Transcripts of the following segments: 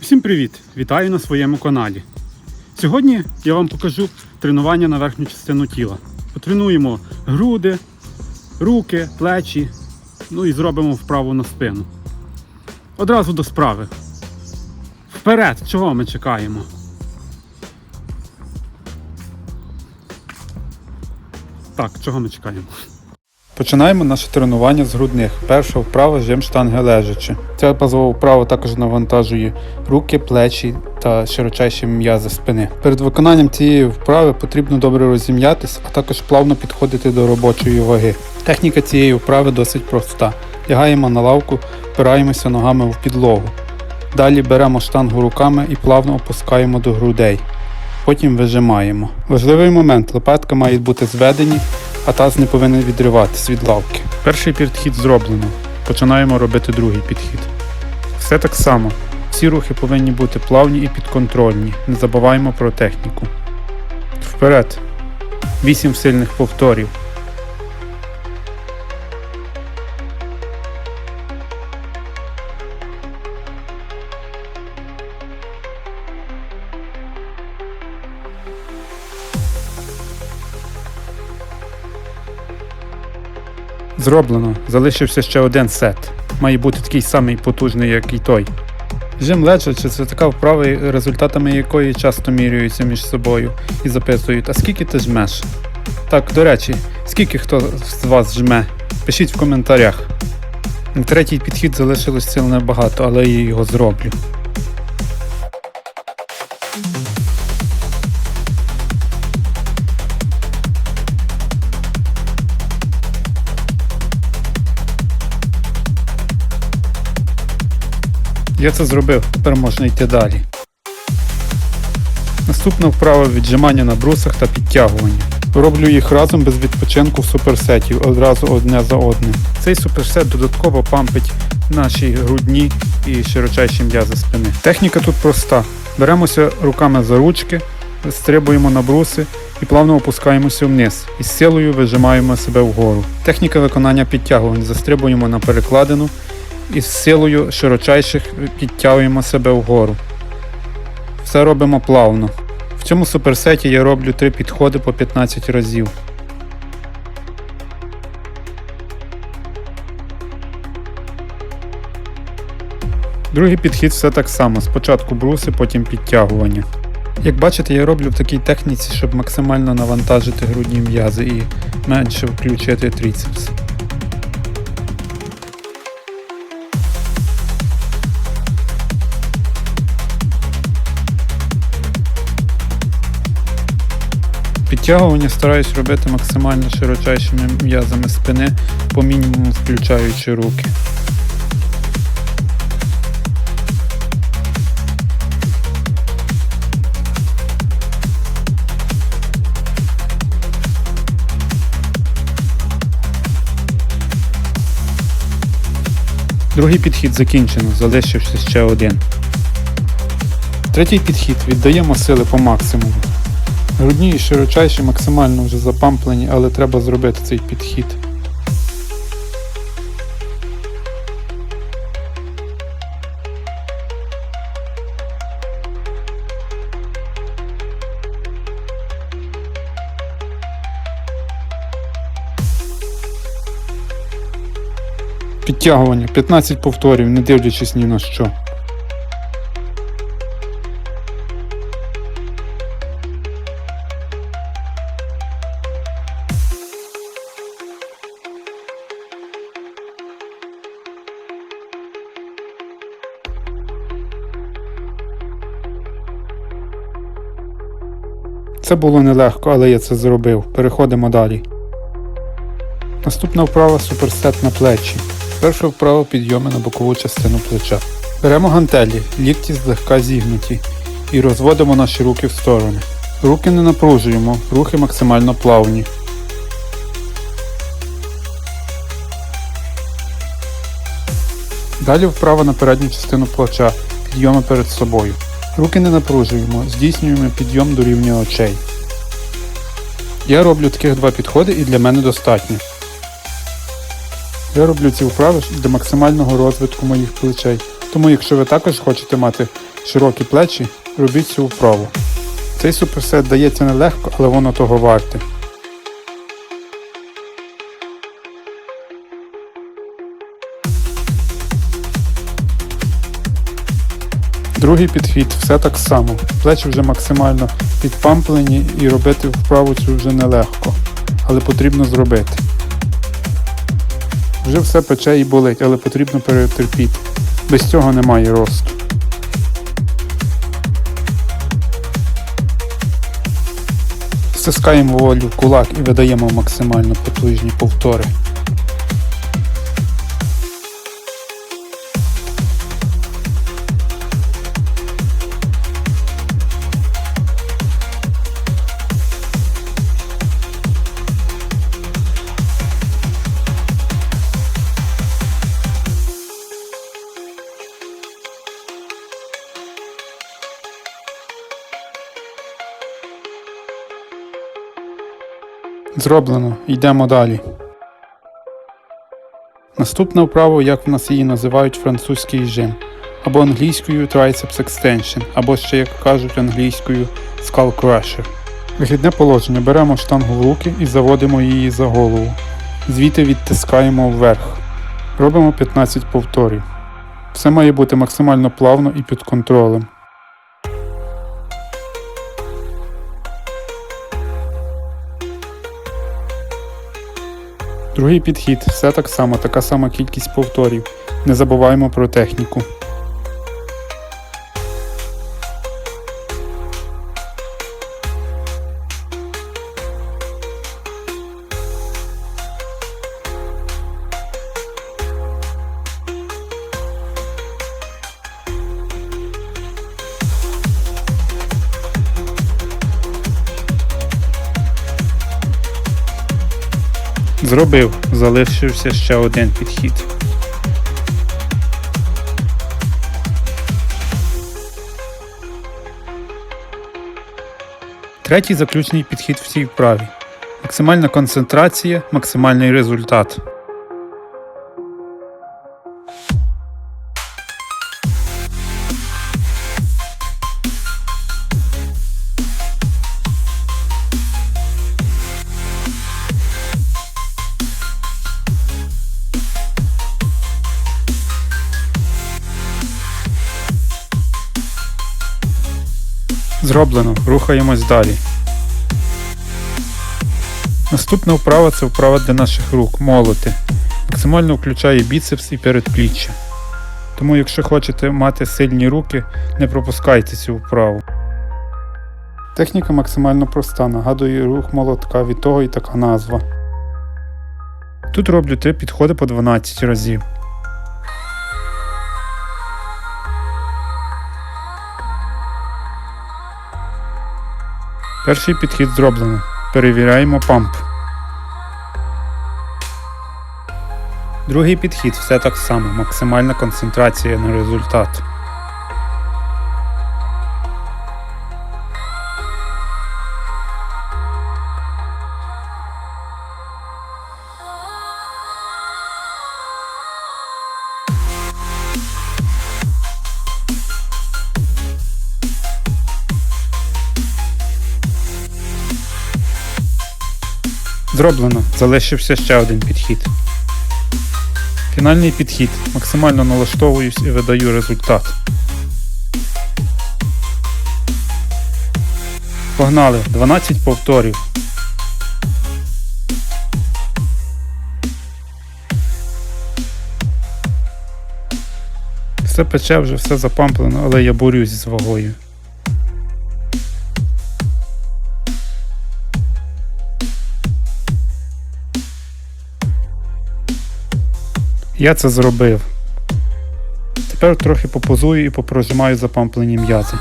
Всім привіт! Вітаю на своєму каналі. Сьогодні я вам покажу тренування на верхню частину тіла. Потренуємо груди, руки, плечі, ну і зробимо вправу на спину. Одразу до справи. Вперед! Чого ми чекаємо? Так, чого ми чекаємо? Починаємо наше тренування з грудних. Перша вправа жим штанги лежачи. Ця базова вправа також навантажує руки, плечі та широчайші м'язи спини. Перед виконанням цієї вправи потрібно добре розім'ятись, а також плавно підходити до робочої ваги. Техніка цієї вправи досить проста. Лягаємо на лавку, впираємося ногами в підлогу. Далі беремо штангу руками і плавно опускаємо до грудей. Потім вижимаємо. Важливий момент: лопатка мають бути зведені, а таз не повинен відриватись від лавки. Перший підхід зроблено. Починаємо робити другий підхід. Все так само. Всі рухи повинні бути плавні і підконтрольні. Не забуваємо про техніку. Вперед. 8 сильних повторів. Зроблено. Залишився ще один сет. Має бути такий самий потужний, як і той. Жим лежачи це така вправа, результатами якої часто міряються між собою і записують, а скільки ти жмеш? Так, до речі, скільки хто з вас жме? Пишіть в коментарях. На третій підхід залишилось сил небагато, але я його зроблю. Я це зробив, тепер можна йти далі. Наступна вправа віджимання на брусах та підтягування. Роблю їх разом без відпочинку в суперсетів, одразу одне за одним. Цей суперсет додатково пампить наші грудні і широчайші м'язи спини. Техніка тут проста. Беремося руками за ручки, стрибуємо на бруси і плавно опускаємося вниз. І з силою вижимаємо себе вгору. Техніка виконання підтягувань. Застрибуємо на перекладину і з силою широчайших підтягуємо себе вгору. Все робимо плавно. В цьому суперсеті я роблю 3 підходи по 15 разів. Другий підхід все так само. Спочатку бруси, потім підтягування. Як бачите, я роблю в такій техніці, щоб максимально навантажити грудні м'язи і менше включити тріцепс. Підтягування стараюсь робити максимально широчайшими м'язами спини, по мінімуму включаючи руки. Другий підхід закінчено, залишився ще один. Третій підхід віддаємо сили по максимуму. Грудні і широчайші максимально вже запамплені, але треба зробити цей підхід. Підтягування 15 повторів, не дивлячись ні на що. Це було нелегко, але я це зробив. Переходимо далі. Наступна вправа суперсет на плечі. Перша вправа підйоми на бокову частину плеча. Беремо гантелі, лікті злегка зігнуті і розводимо наші руки в сторони. Руки не напружуємо, рухи максимально плавні. Далі вправа на передню частину плеча, підйоми перед собою. Руки не напружуємо, здійснюємо підйом до рівня очей. Я роблю таких два підходи і для мене достатньо. Я роблю ці вправи для максимального розвитку моїх плечей. Тому якщо ви також хочете мати широкі плечі, робіть цю вправу. Цей суперсет дається нелегко, але воно того варте. Другий підхід все так само. Плечі вже максимально підпамплені і робити вправу цю вже нелегко, але потрібно зробити. Вже все пече і болить, але потрібно перетерпіти. Без цього немає росту. Стискаємо волю в кулак і видаємо максимально потужні повтори. Зроблено, йдемо далі. Наступна вправа, як в нас її називають французький жим, або англійською Triceps Extension, або ще, як кажуть англійською Skull Crusher. Вихідне положення. Беремо штангу в руки і заводимо її за голову. Звідти відтискаємо вверх. Робимо 15 повторів. Все має бути максимально плавно і під контролем. Другий підхід все так само, така сама кількість повторів. Не забуваємо про техніку. Зробив, залишився ще один підхід. Третій заключний підхід в цій вправі. Максимальна концентрація, максимальний результат. Зроблено, рухаємось далі. Наступна вправа це вправа для наших рук молоти. Максимально включає біцепс і передпліччя. Тому, якщо хочете мати сильні руки, не пропускайте цю вправу. Техніка максимально проста, нагадує рух молотка, від того і така назва. Тут роблю 3 підходи по 12 разів. Перший підхід зроблено. Перевіряємо памп. Другий підхід все так само. Максимальна концентрація на результат. Зроблено. Залишився ще один підхід. Фінальний підхід. Максимально налаштовуюсь і видаю результат. Погнали. 12 повторів. Все пече, вже все запамплено, але я борюсь з вагою. Я це зробив. Тепер трохи попозую і попрожимаю запамплені м'язи.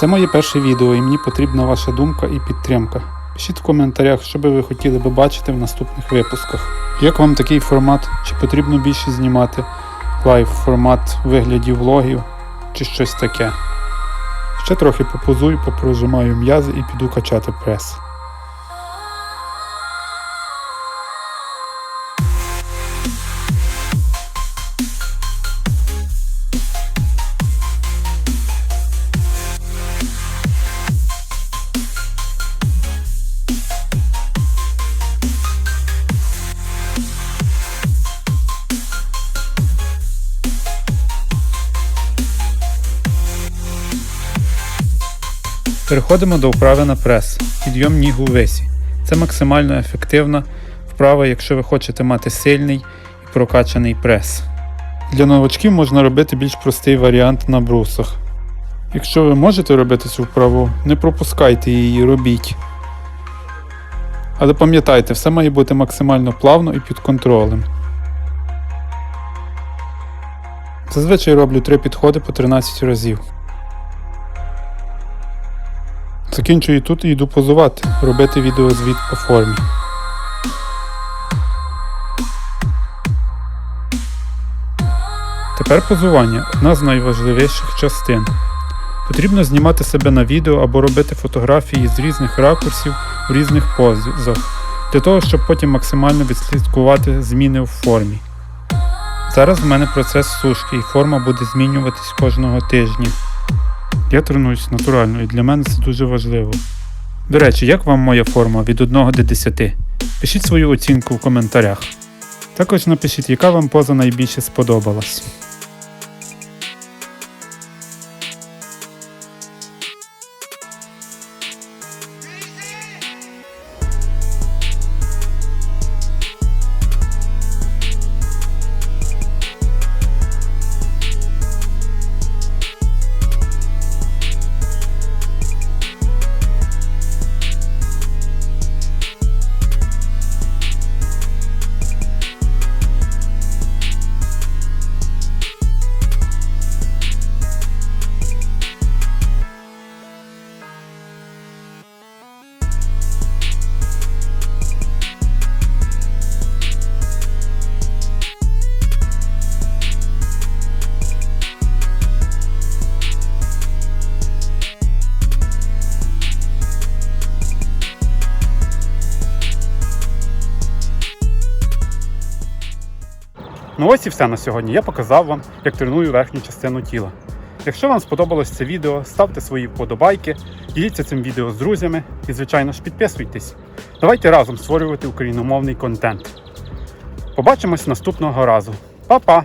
Це моє перше відео і мені потрібна ваша думка і підтримка. Пишіть в коментарях, що би ви хотіли би бачити в наступних випусках. Як вам такий формат? Чи потрібно більше знімати лайв формат в вигляді влогів чи щось таке? Ще трохи попозую, попрожимаю м'язи і піду качати прес. Переходимо до вправи на прес. Підйом ніг у висі. Це максимально ефективна вправа, якщо ви хочете мати сильний і прокачаний прес. Для новачків можна робити більш простий варіант на брусах. Якщо ви можете робити цю вправу, не пропускайте її, робіть. Але пам'ятайте, все має бути максимально плавно і під контролем. Зазвичай роблю 3 підходи по 13 разів. Закінчую тут і йду позувати, робити відеозвіт по формі. Тепер позування одна з найважливіших частин. Потрібно знімати себе на відео або робити фотографії з різних ракурсів у різних позах, для того, щоб потім максимально відслідкувати зміни в формі. Зараз в мене процес сушки і форма буде змінюватись кожного тижня. Я тренуюсь натурально і для мене це дуже важливо. До речі, як вам моя форма від 1 до 10? Пишіть свою оцінку в коментарях. Також напишіть, яка вам поза найбільше сподобалась. Ну ось і все на сьогодні. Я показав вам, як треную верхню частину тіла. Якщо вам сподобалось це відео, ставте свої вподобайки, діліться цим відео з друзями і, звичайно ж, підписуйтесь. Давайте разом створювати україномовний контент. Побачимось наступного разу. Па-па!